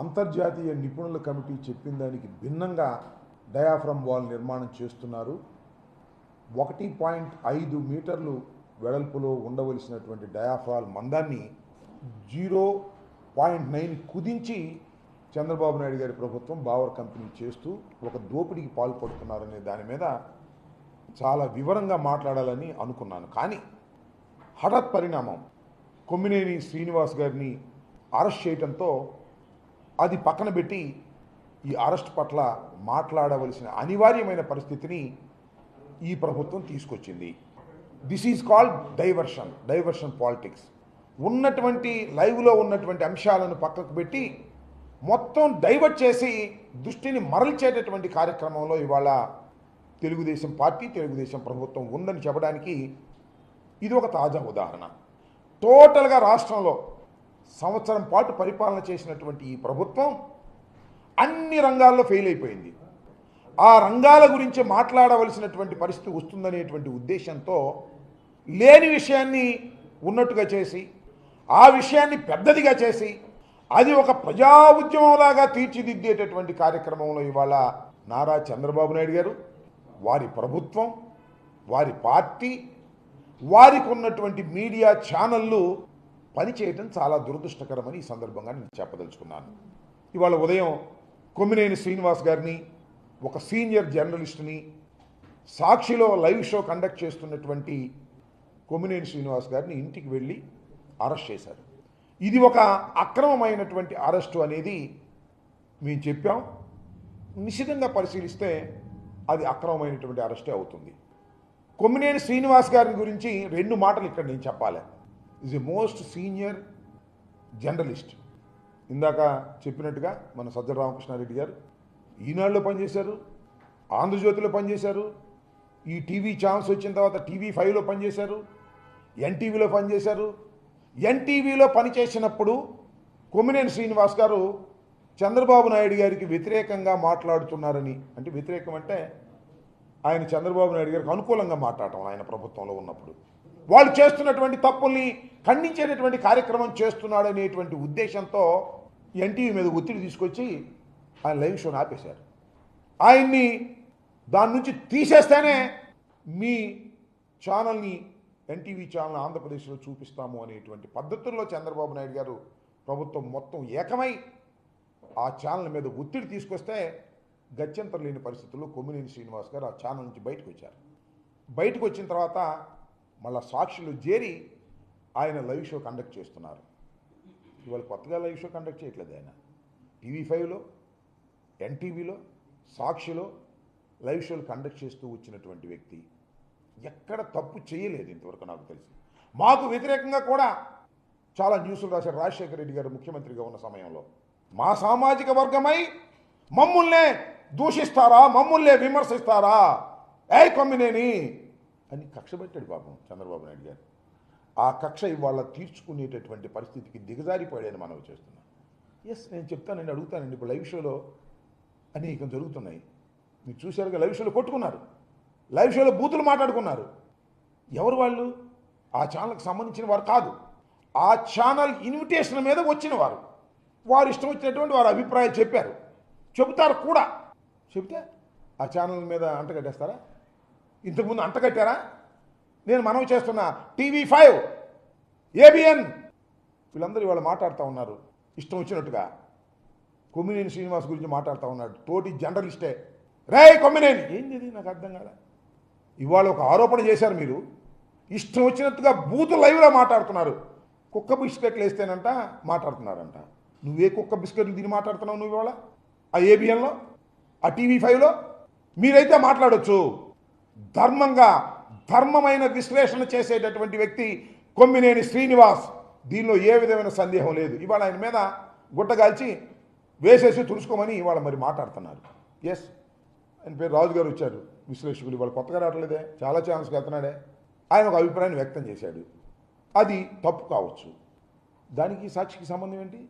అంతర్జాతీయ నిపుణుల కమిటీ చెప్పిన దానికి భిన్నంగా డయాఫ్రమ్ వాల్ నిర్మాణం చేస్తున్నారు. ఒకటి పాయింట్ ఐదు మీటర్లు వెడల్పులో ఉండవలసినటువంటి డయాఫ్రాల్ మందాన్ని జీరో పాయింట్ నైన్ కుదించి చంద్రబాబు నాయుడు గారి ప్రభుత్వం బావర్ కంపెనీ చేస్తూ ఒక దోపిడీకి పాల్పడుతున్నారనే దాని మీద చాలా వివరంగా మాట్లాడాలని అనుకున్నాను. కానీ హఠాత్ పరిణామం కొమ్మినేని శ్రీనివాస్ గారిని అరెస్ట్ చేయడంతో అది పక్కన పెట్టి ఈ అరెస్ట్ పట్ల మాట్లాడవలసిన అనివార్యమైన పరిస్థితిని ఈ ప్రభుత్వం తీసుకొచ్చింది. This is called diversion diversion politics ఉన్నటువంటి లైవ్లో ఉన్నటువంటి అంశాలను పక్కకు పెట్టి మొత్తం డైవర్ట్ చేసి దృష్టిని మరల్చేటటువంటి కార్యక్రమంలో ఇవాళ తెలుగుదేశం పార్టీ తెలుగుదేశం ప్రభుత్వం ఉందని చెప్పడానికి ఇది ఒక తాజా ఉదాహరణ. టోటల్గా రాష్ట్రంలో సంవత్సరం పాటు పరిపాలన చేసినటువంటి ఈ ప్రభుత్వం అన్ని రంగాల్లో ఫెయిల్ అయిపోయింది. ఆ రంగాల గురించి మాట్లాడవలసినటువంటి పరిస్థితి వస్తుందనేటువంటి ఉద్దేశంతో లేని విషయాన్ని ఉన్నట్టుగా చేసి ఆ విషయాన్ని పెద్దదిగా చేసి అది ఒక ప్రజా ఉద్యమంలాగా తీర్చిదిద్దేటటువంటి కార్యక్రమంలో ఇవాళ నారా చంద్రబాబు నాయుడు గారు వారి ప్రభుత్వం వారి పార్టీ వారికి ఉన్నటువంటి మీడియా ఛానళ్ళు పని చేయటం చాలా దురదృష్టకరమని ఈ సందర్భంగా నేను చెప్పదలుచుకున్నాను. ఇవాళ ఉదయం కొమ్మినేని శ్రీనివాస్ గారిని ఒక సీనియర్ జర్నలిస్ట్ని సాక్షిలో లైవ్ షో కండక్ట్ చేస్తున్నటువంటి కొమ్మినేని శ్రీనివాస్ గారిని ఇంటికి వెళ్ళి అరెస్ట్ చేశారు. ఇది ఒక అక్రమమైనటువంటి అరెస్టు అనేది మేము చెప్పాం. నిశితంగా పరిశీలిస్తే అది అక్రమమైనటువంటి అరెస్టే అవుతుంది. కొమ్మినేని శ్రీనివాస్ గారి గురించి రెండు మాటలు ఇక్కడ నేను చెప్పాలి. Is a most senior journalist ఇందాక చెప్పినట్టుగా మన సజ్జల రామకృష్ణారెడ్డి గారు ఈనాడులో పనిచేశారు ఆంధ్రజ్యోతిలో పనిచేశారు ఈ టీవీ ఛాన్స్ వచ్చిన తర్వాత టీవీ ఫైవ్లో పనిచేశారు ఎన్టీవీలో పనిచేశారు. ఎన్టీవీలో పనిచేసినప్పుడు కొమ్మినేని శ్రీనివాస్ గారు చంద్రబాబు నాయుడు గారికి వ్యతిరేకంగా మాట్లాడుతున్నారని అంటే వ్యతిరేకం అంటే ఆయన చంద్రబాబు నాయుడు గారికి అనుకూలంగా మాట్లాడటం ఆయన ప్రభుత్వంలో ఉన్నప్పుడు. వాళ్ళు చేస్తున్నటువంటి తప్పుల్ని ఖండించేటటువంటి కార్యక్రమం చేస్తున్నాడు అనేటువంటి ఉద్దేశంతో ఎన్టీవీ మీద ఒత్తిడి తీసుకొచ్చి ఆయన లైవ్ షోని ఆపేశారు. ఆయన్ని దాని నుంచి తీసేస్తేనే మీ ఛానల్ని ఎన్టీవీ ఛానల్ ఆంధ్రప్రదేశ్లో చూపిస్తాము అనేటువంటి పద్ధతుల్లో చంద్రబాబు నాయుడు గారు ప్రభుత్వం మొత్తం ఏకమై ఆ ఛానల్ మీద ఒత్తిడి తీసుకొస్తే గత్యంతరం లేని పరిస్థితుల్లో కొమ్మినేని శ్రీనివాస్ గారు ఆ ఛానల్ నుంచి బయటకు వచ్చారు. బయటకు వచ్చిన తర్వాత మళ్ళా సాక్షులు చేరి ఆయన లైవ్ షో కండక్ట్ చేస్తున్నారు. ఇవాళ కొత్తగా లైవ్ షో కండక్ట్ చేయట్లేదు ఆయన. టీవీ ఫైవ్లో ఎన్టీవీలో సాక్షిలో లైవ్ షోలు కండక్ట్ చేస్తూ వచ్చినటువంటి వ్యక్తి ఎక్కడ తప్పు చేయలేదు ఇంతవరకు నాకు తెలిసి. మాకు వ్యతిరేకంగా కూడా చాలా న్యూస్లు రాశారు రాజశేఖర రెడ్డి గారు ముఖ్యమంత్రిగా ఉన్న సమయంలో. మా సామాజిక వర్గమై మమ్ముల్నే దూషిస్తారా? మమ్ముల్నే విమర్శిస్తారా? ఏ కొమ్మినేని! అని కక్ష పెట్టాడు పాపం చంద్రబాబు నాయుడు గారు. ఆ కక్ష ఇవాళ తీర్చుకునేటటువంటి పరిస్థితికి దిగజారిపోయాడని మనం చేస్తున్నాం. ఎస్ నేను చెప్తానండి అడుగుతానండి. ఇప్పుడు లైవ్ షోలో అనేకం జరుగుతున్నాయి. మీరు చూశారుగా లైవ్ షోలో కొట్టుకున్నారు. లైవ్ షోలో బూతులు మాట్లాడుకున్నారు. ఎవరు వాళ్ళు? ఆ ఛానల్కి సంబంధించిన వారు కాదు. ఆ ఛానల్ ఇన్విటేషన్ మీద వచ్చిన వారు. వారు ఇష్టం వచ్చినటువంటి వారు అభిప్రాయాలు చెప్పారు. చెబుతారు కూడా. చెబితే ఆ ఛానల్ మీద అంటగట్టేస్తారా ఇంతకుముందు అంటగట్టారా నేను మనవి చేస్తున్నా. TV five ABN. వీళ్ళందరూ ఇవాళ మాట్లాడుతూ ఉన్నారు. ఇష్టం వచ్చినట్టుగా. కొమ్మినేని శ్రీనివాస్ గురించి మాట్లాడుతూ ఉన్నాడు. తోటి జర్నలిస్టే. రే కొమ్మినేని! ఏంది నాకు అర్థం కాదా ఇవాళ ఒక ఆరోపణ చేశారు మీరు. ఇష్టం వచ్చినట్టుగా బూత్ లైవ్లో మాట్లాడుతున్నారు. కుక్క బిస్కెట్లు వేస్తేనంట మాట్లాడుతున్నారంట. నువ్వే కుక్క బిస్కెట్లు తిని మాట్లాడుతున్నావు నువ్వు ఇవాళ? ఆ ఏబిఎన్లో? ఆ టీవీ ఫైవ్లో? మీరైతే మాట్లాడొచ్చు. ధర్మంగా ధర్మమైన విశ్లేషణ చేసేటటువంటి వ్యక్తి కొమ్మినేని శ్రీనివాస్. దీనిలో ఏ విధమైన సందేహం లేదు. ఇవాళ ఆయన మీద గుట్టగాల్చి వేసేసి తుడుచుకోమని ఇవాళ మరి మాట్లాడుతున్నారు. ఎస్ ఆయన పేరు రాజు గారు వచ్చారు. విశ్లేషకులు ఇవాళ కొత్తగా రావట్లేదే. చాలా ఛానల్స్కి వెళ్తున్నాడే ఆయన ఒక అభిప్రాయాన్ని వ్యక్తం చేశాడు. అది తప్పు కావచ్చు. దానికి సాక్షికి సంబంధం ఏంటి?